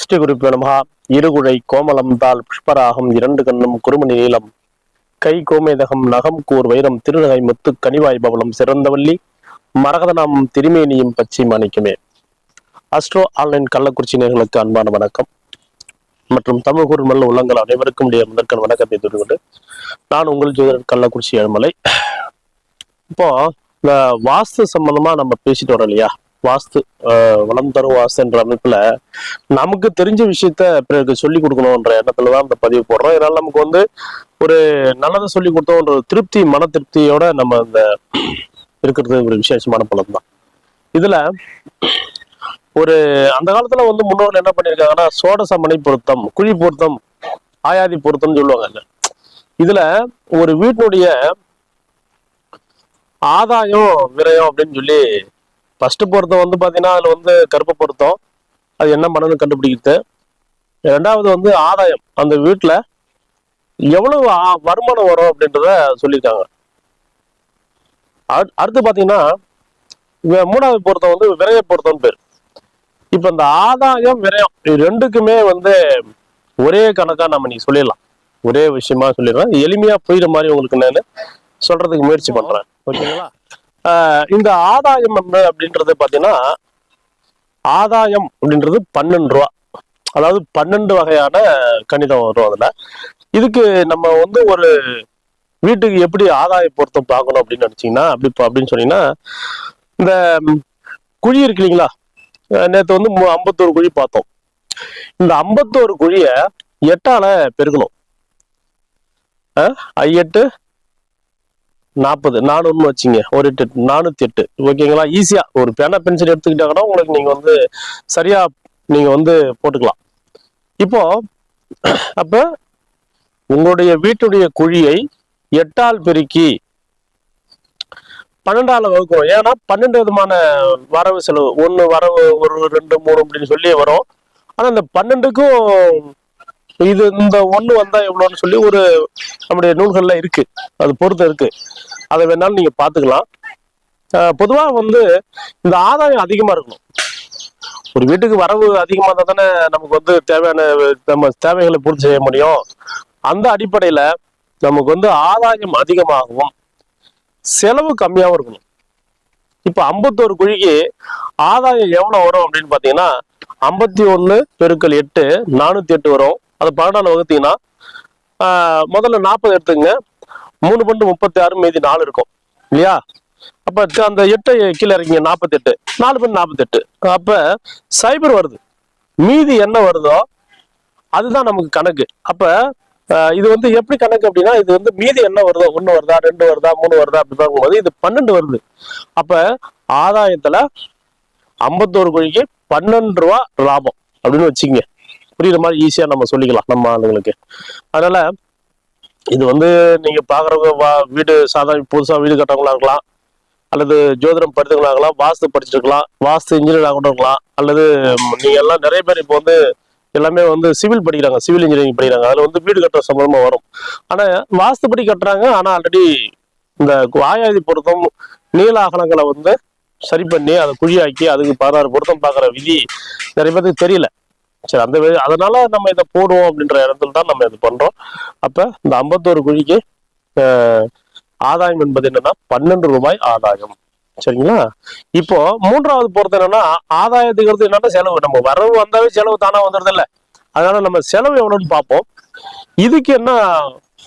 ஸ்ரீ குறிப்பு நமகா இருகுழை கோமலம் தாள் புஷ்பராகம் இரண்டு கண்ணும் குறுமணி நீளம். கை கோமேதகம் நகம் கூர் வைரம் திருநகை முத்து கனிவாய் பவளம் சிறந்தவல்லி மரகதனாம் திருமேனியும் பச்சை மாணிக்கமே. அஸ்ட்ரோ ஆன்லைன் கள்ளக்குறிச்சி நேர்களுக்கு அன்பான வணக்கம். மற்றும் தமிழ் மல்ல உள்ளங்கள் அனைவருக்கும் உடைய முதற்கண் வணக்கத்தை தெரிவித்து நான் உங்கள் ஜோதிடர் கள்ளக்குறிச்சி ஏழுமலை இப்போ இந்த வாஸ்து சம்பந்தமா நம்ம பேசிட்டு வரோம் இல்லையா? வாஸ்து ஆஹ் வளம் தரும் வாஸ்துன்ற அமைப்புல நமக்கு தெரிஞ்ச விஷயத்த பிறருக்கு சொல்லி கொடுக்கணும்ன்ற எண்ணத்துலதான் அந்த இந்த பதிவு போடுறோம். இதனால நமக்கு வந்து ஒரு நல்லதை சொல்லி கொடுத்தோம்ன்ற ஒரு திருப்தி மன திருப்தியோட நம்ம இந்த இருக்கிறது ஒரு விசேஷமான பலம் தான் இதுல ஒரு அந்த காலத்துல வந்து முன்னோர்கள் என்ன பண்ணியிருக்காங்கன்னா சோடசமனை பொருத்தம் குழி பொருத்தம் ஆயாதி பொருத்தம்னு சொல்லுவாங்க இதுல ஒரு வீட்டினுடைய ஆதாயம் விரயம் அப்படின்னு சொல்லி ஃபர்ஸ்ட் பொருத்தம் வந்து பாத்தீங்கன்னா அதுல வந்து கருப்பு பொருத்தம். அது என்ன பண்ணணும்னு கண்டுபிடிக்கிறது. ரெண்டாவது வந்து ஆதாயம். அந்த வீட்டுல எவ்வளவு வருமானம் வரும் அப்படின்றத சொல்லியிருக்காங்க. அடு- அடுத்து பாத்தீங்கன்னா மூணாவது பொருத்தம் வந்து விரைய பொருத்தம்னு பேர். இப்ப இந்த ஆதாயம் விரயம் இது ரெண்டுக்குமே வந்து ஒரே கணக்கா நம்ம நீ சொல்லிடலாம். ஒரே விஷயமா சொல்லிடுறேன். எளிமையா புரியுற மாதிரி உங்களுக்கு நான் சொல்றதுக்கு முயற்சி பண்றேன். ஓகேங்களா? இந்த ஆதாயம் என்ன அப்படின்றது பார்த்தீங்கன்னா ஆதாயம் அப்படின்றது பன்னெண்டு ரூபா. அதாவது பன்னெண்டு வகையான கணிதம் வரும் அதில். இதுக்கு நம்ம வந்து ஒரு வீட்டுக்கு எப்படி ஆதாய பொருத்தம் பார்க்கணும் அப்படின்னு நினச்சிங்கன்னா அப்படி அப்படின்னு சொன்னீங்கன்னா இந்த குழி இருக்கு இல்லைங்களா? நேற்று வந்து ஐம்பத்தோரு குழி பார்த்தோம். இந்த ஐம்பத்தோரு குழியை எட்டால பெருக்கணும். ஐ எட்டு நாற்பது நானூறுன்னு வச்சுங்க. ஒரு எட்டு நானூத்தி எட்டு. ஓகேங்களா ஈஸியா ஒரு பேனா பென்சில் எடுத்துக்கிட்டா கூட உங்களுக்கு நீங்க வந்து சரியா நீங்க வந்து போட்டுக்கலாம். இப்போ அப்ப உங்களுடைய வீட்டுடைய குழியை எட்டால் பெருக்கி பன்னெண்டால வகுக்கிறோம் ஏன்னா பன்னெண்டு விதமான வரவு செலவு. ஒன்னு வரவு ஒரு ரெண்டு மூணு அப்படின்னு சொல்லி வரும். ஆனா இந்த பன்னெண்டுக்கும் இது இந்த ஒண்ணு வந்தா எவ்வளோன்னு சொல்லி ஒரு நம்முடைய நூல்கள்ல இருக்கு. அது பொறுத்து இருக்கு. அதை வேணாலும் நீங்க பாத்துக்கலாம் பொதுவாக பொதுவா வந்து இந்த ஆதாயம் அதிகமா இருக்கணும். ஒரு வீட்டுக்கு வரவு அதிகமா இருந்தா தானே நமக்கு வந்து தேவையான நம்ம தேவைகளை பூர்த்தி செய்ய முடியும். அந்த அடிப்படையில நமக்கு வந்து ஆதாயம் அதிகமாகவும் செலவு கம்மியாகவும் இருக்கணும். இப்ப ஐம்பத்தோரு குழிக்கு ஆதாயம் எவ்வளவு வரும் அப்படின்னு பாத்தீங்கன்னா ஐம்பத்தி ஒன்று பெருக்கள் எட்டு நானூத்தி எட்டு வரும். அது பன்னெண்டால வகுத்தீங்கன்னா முதல்ல நாற்பது எடுத்துங்க மூணு பண்டு முப்பத்தி ஆறு மீதி நாலு இருக்கும். இல்லையா? அப்ப அந்த எட்டை கீழே இறக்கிங்க நாற்பத்தி எட்டு நாலு பண்டு நாற்பத்தி எட்டு அப்ப சைபர் வருது. மீதி என்ன வருதோ அதுதான் நமக்கு கணக்கு. அப்ப இது வந்து எப்படி கணக்கு அப்படின்னா இது வந்து மீதி என்ன வருதோ ஒன்று வருதா ரெண்டு வருதா மூணு வருதா அப்படி பார்க்கும்போது இது பன்னெண்டு வருது. அப்ப ஆதாயத்துல ஐம்பத்தோரு கோழிக்கு பன்னெண்டு ரூபா லாபம் அப்படின்னு வச்சுங்க புரியுற மாதிரி ஈஸியா நம்ம சொல்லிக்கலாம் நம்ம ஆளுங்களுக்கு. அதனால இது வந்து நீங்க பாக்குறவங்க வா- வீடு சாதாரண புதுசா வீடு கட்டவங்களா இருக்கலாம். அல்லது ஜோதிடம் படித்தவங்களா இருக்கலாம் வாஸ்து படிச்சிருக்கலாம் வாஸ்து இன்ஜினியர் ஆகட்டும் இருக்கலாம். அல்லது நீங்கள் நீங்க எல்லாம் நிறைய பேர் இப்போ வந்து எல்லாமே வந்து சிவில் படிக்கிறாங்க சிவில் இன்ஜினியரிங் படிக்கிறாங்க. அதுல வந்து வீடு கட்டுற சம்பந்தமா வரும். ஆனா வாஸ்துப்படி கட்டுறாங்க. ஆனா ஆல்ரெடி இந்த வாயாதி பொருத்தம் நீல அகலங்களை வந்து சரி பண்ணி அதை குழியாக்கி அதுக்கு பதினாறு பொருத்தம் பார்க்குற விதி நிறைய பேருக்கு தெரியல. சரி அந்த அதனால நம்ம இதை போடுவோம் அப்படின்ற இடத்துல தான் நம்ம இது பண்றோம். அப்ப இந்த ஐம்பத்தோரு குழிக்கு ஆதாயம் என்பது என்னன்னா பன்னெண்டு ரூபாய் ஆதாயம். சரிங்களா? இப்போ மூன்றாவது பொறுத்து என்னன்னா ஆதாயத்துக்கிறது என்னன்னா செலவு. நம்ம வரவு வந்தாவே செலவு தானா வந்துடுது இல்ல அதனால நம்ம செலவு எவ்வளவுன்னு பார்ப்போம். இதுக்கு என்ன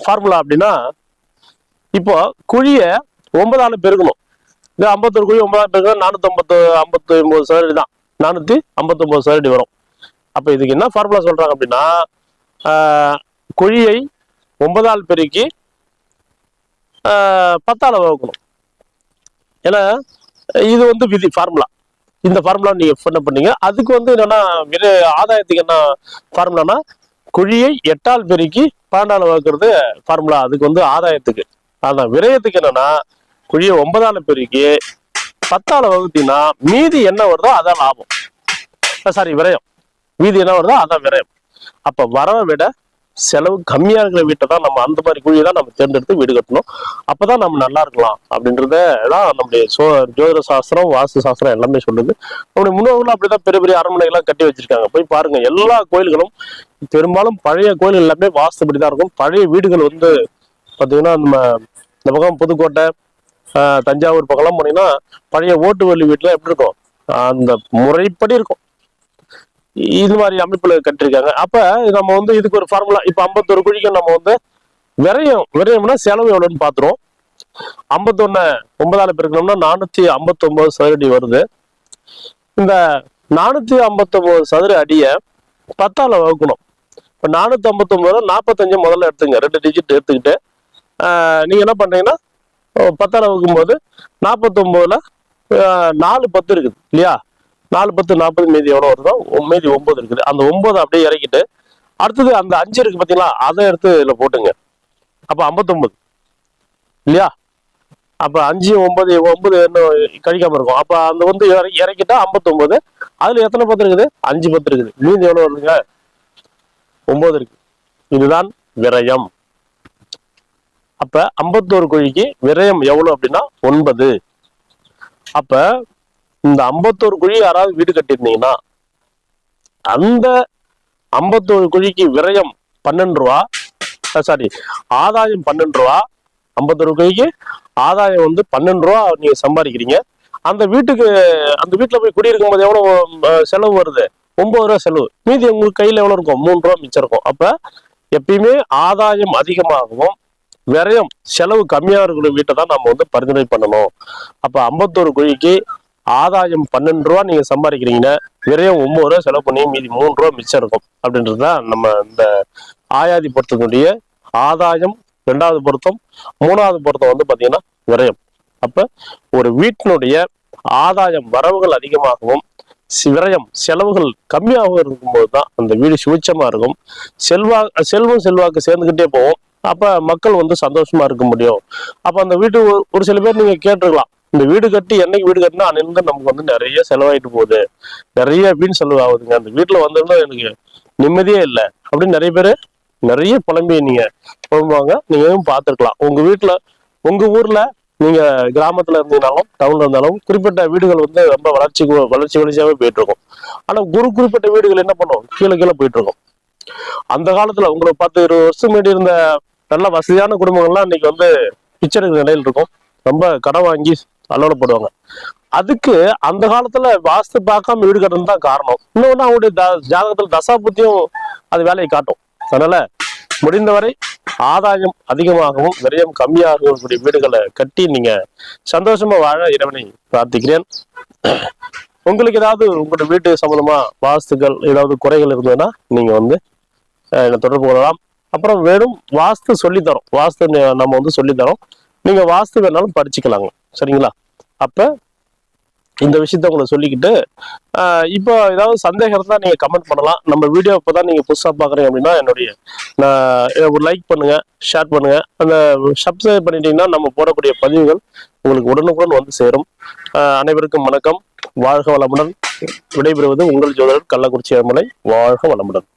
ஃபார்முலா அப்படின்னா இப்போ குழிய ஒன்பதால பெருக்கணும். இது ஐம்பத்தொரு குழி ஒன்பதால பெருக்கணும் நானூத்தி ஐம்பத்து ஐம்பத்தி ஒன்பது சதுரடி தான். நானூத்தி ஐம்பத்தி ஒன்பது சதுரடி வரும். அப்போ இதுக்கு என்ன ஃபார்முலா சொல்கிறாங்க அப்படின்னா குழியை ஒன்பதால் பெருக்கி பத்தால் வகுக்கணும். ஏன்னா இது வந்து விதி ஃபார்முலா இந்த ஃபார்முலா நீங்கள் என்ன பண்ணீங்க? அதுக்கு வந்து என்னன்னா விர ஆதாயத்துக்கு என்ன ஃபார்முலானா குழியை எட்டால் பெருக்கி பன்னெண்டால் வகுக்கிறது ஃபார்முலா அதுக்கு வந்து ஆதாயத்துக்கு. ஆனா விரயத்துக்கு என்னன்னா குழியை ஒன்பதால் பெருக்கி பத்தால் வகுத்தீங்கன்னா மீதி என்ன வருதோ அதான் லாபம். சாரி விரயம். மீதி என்ன வருதோ அதான் விரயம் அப்ப வரவை விட செலவு கம்மியா இருக்கிற வீட்டை தான் நம்ம அந்த மாதிரி குழியை தான் நம்ம தேர்ந்தெடுத்து வீடு கட்டணும். அப்பதான் நம்ம நல்லா இருக்கலாம் அப்படின்றத தான் நம்முடைய சோ ஜோதிட சாஸ்திரம் வாஸ்து சாஸ்திரம் எல்லாமே சொல்லுது. நம்முடைய முன்னோர்களும் அப்படிதான் பெரிய பெரிய அரண்மனைகள்லாம் கட்டி வச்சிருக்காங்க. போய் பாருங்க எல்லா கோயில்களும் பெரும்பாலும் பழைய கோயில் எல்லாமே வாஸ்துபடி தான் இருக்கும். பழைய வீடுகள் வந்து பாத்தீங்கன்னா நம்ம இந்த பக்கம் புதுக்கோட்டை ஆஹ், தஞ்சாவூர் பக்கம்லாம் போனீங்கன்னா பழைய ஓட்டு வழி வீட்டுல எப்படி இருக்கும்? அந்த முறைப்படி இருக்கும். இது மாதிரி அமைப்புல கட்டிருக்காங்க. அப்ப நம்ம வந்து இதுக்கு ஒரு ஃபார்முலா இப்ப ஐம்பத்தொரு குழிக்கு நம்ம வந்து விரயம் விரயம்னா செலவு எவ்வளவுன்னு பாத்துரும் ஐம்பத்தொன்னு ஒன்பதால பெருக்கணும்னா நானூத்தி ஐம்பத்தொன்பது சதுர அடி வருது. இந்த நானூத்தி ஐம்பத்தொன்பது சதுர அடிய பத்தால வகுக்கணும். இப்ப நானூத்தி ஐம்பத்தொன்பது நாற்பத்தஞ்சு முதல்ல எடுத்துங்க. ரெண்டு டிஜிட் எடுத்துக்கிட்டு நீங்க என்ன பண்றீங்கன்னா பத்தால வகுக்கும் போது நாற்பத்தி ஒன்பதுல நாலு பத்து இருக்குது இல்லையா? நாலு பத்து நாற்பது மீதி எவ்வளோ வருதோ மீதி ஒன்பது இருக்குது. அந்த ஒம்பது அப்படியே இறக்கிட்டு அடுத்தது அந்த அஞ்சு இருக்கு பார்த்தீங்களா அதை எடுத்து இதில் போட்டுங்க. அப்போ ஐம்பத்தொம்பது இல்லையா? அப்போ அஞ்சு ஒன்பது ஒன்பது இன்னும் கழிக்காமல் இருக்கும். அப்போ அந்த வந்து இறக்கி இறக்கிட்டா ஐம்பத்தொம்பது அதில் எத்தனை பத்து இருக்குது? அஞ்சு பத்து இருக்குது. மீதி எவ்வளோ வருதுங்க? ஒம்பது இருக்கு. இதுதான் விரயம். அப்ப ஐம்பத்தோரு குழிக்கு விரயம் எவ்வளவு அப்படின்னா ஒன்பது. அப்ப இந்த ஐம்பத்தோரு குழி யாராவது வீடு கட்டியிருந்தீங்கன்னா அந்த ஐம்பத்தோரு குழிக்கு விரயம் பன்னெண்டு ரூபா சாரி ஆதாயம் பன்னெண்டு ரூபா ஐம்பத்தோரு குழிக்கு ஆதாயம் வந்து பன்னெண்டு ரூபா நீங்க சம்பாதிக்கிறீங்க. அந்த வீட்டுக்கு அந்த வீட்டுல போய் குடியிருக்கும் போது எவ்வளவு செலவு வருது? ஒன்பது ரூபா செலவு. மீதி உங்களுக்கு கையில எவ்வளவு இருக்கும்? மூணு ரூபா மிச்சம் இருக்கும். அப்ப எப்பயுமே ஆதாயம் அதிகமாகவும் விரயம் செலவு கம்மியா இருக்கிற வீட்டை தான் நம்ம வந்து பரிந்துரை பண்ணணும். அப்ப ஐம்பத்தோரு குழிக்கு ஆதாயம் பன்னெண்டு ரூபா நீங்க சம்பாதிக்கிறீங்கன்னா விரயம் ஒன்பது ரூபா செலவு பண்ணி மீதி மூணு ரூபா மிச்சம் இருக்கும். அப்படின்றது தான் நம்ம இந்த ஆயாதி பொருத்தத்தினுடைய ஆதாயம் ரெண்டாவது பொருத்தம் மூணாவது பொருத்தம் வந்து பாத்தீங்கன்னா விரயம். அப்ப ஒரு வீட்டினுடைய ஆதாயம் வரவுகள் அதிகமாகவும் சி- விரயம் செலவுகள் கம்மியாகவும் இருக்கும்போது தான் அந்த வீடு சுபிச்சமா இருக்கும். செல்வா செல்வம் செல்வாக்கு சேர்ந்துக்கிட்டே போகும். அப்ப மக்கள் வந்து சந்தோஷமா இருக்க முடியும். அப்ப அந்த வீட்டு ஒரு- ஒரு சில பேர் நீங்க கேட்டிருக்கலாம். இந்த வீடு கட்டி என்னைக்கு வீடு கட்டினா அன்னிலிருந்து நமக்கு வந்து நிறைய செலவாயிட்டு போகுது. நிறைய அப்படின்னு செலவு ஆகுதுங்க. அந்த வீட்டுல வந்திருந்தா எனக்கு நிம்மதியே இல்லை. அப்படின்னு நிறைய பேர் நிறைய புலம்பி நீங்க புலம்புவாங்க. நீங்களும் பார்த்துருக்கலாம். உங்க வீட்டுல உங்க ஊர்ல நீங்க கிராமத்துல இருந்தீங்கனாலும் டவுன்ல இருந்தாலும் குறிப்பிட்ட வீடுகள் வந்து ரொம்ப வளர்ச்சி வளர்ச்சி வளர்ச்சியாவே போயிட்டு இருக்கும் ஆனா குரு குறிப்பிட்ட வீடுகள் என்ன பண்ணும்? கீழே கீழே போயிட்டு இருக்கும் அந்த காலத்துல உங்களுக்கு பத்து இருபது வருஷம் முன்னாடி இருந்த நல்ல வசதியான குடும்பங்கள்லாம் இன்னைக்கு வந்து பிச்சை எடுக்கிற நிலையில் இருக்கும். ரொம்ப கடன் வாங்கி அல்லோலப்படுவாங்க அதுக்கு அந்த காலத்துல வாஸ்து பார்க்காம வீடு கட்டணும் தான் காரணம். இன்னொன்னு அவங்களுடைய த- ஜாதகத்துல தசாபுத்தியும் அது வேலையை காட்டும். அதனால முடிந்தவரை ஆதாயம் அதிகமாகவும் விரயம் கம்மியாக இருக்கக்கூடிய வீடுகளை கட்டி நீங்க சந்தோஷமா வாழ இறைவனை பிரார்த்திக்கிறேன். உங்களுக்கு ஏதாவது உங்களோட வீட்டு சம்பந்தமா வாஸ்துகள் ஏதாவது குறைகள் இருந்ததுன்னா நீங்க வந்து என்னை தொடர்பு கொள்ளலாம். அப்புறம் வெறும் வாஸ்து சொல்லித்தரோம். வாஸ்து நம்ம வந்து சொல்லித்தரோம். நீங்க வாஸ்து வேணாலும் படிச்சுக்கலாங்க சரிங்களா? அப்ப இந்த விஷயத்த உங்களை சொல்லிக்கிட்டு இப்போ ஏதாவது சந்தேகம் இருந்தால் நீங்கள் கமெண்ட் பண்ணலாம். நம்ம வீடியோ இப்போ தான் நீங்கள் புதுசாக பார்க்குறீங்க அப்படின்னா என்னுடைய நான் ஒரு லைக் பண்ணுங்க ஷேர் பண்ணுங்க. அந்த சப்ஸ்கிரைப் பண்ணிட்டீங்கன்னா நம்ம போடக்கூடிய பதிவுகள் உங்களுக்கு உடனுக்குடன் வந்து சேரும். அனைவருக்கும் வணக்கம். வாழ்க வளமுடன். விடைபெறுவது உங்கள் ஜோதரர் கள்ளக்குறிச்சி அமலை வாழ்க வளமுடன்.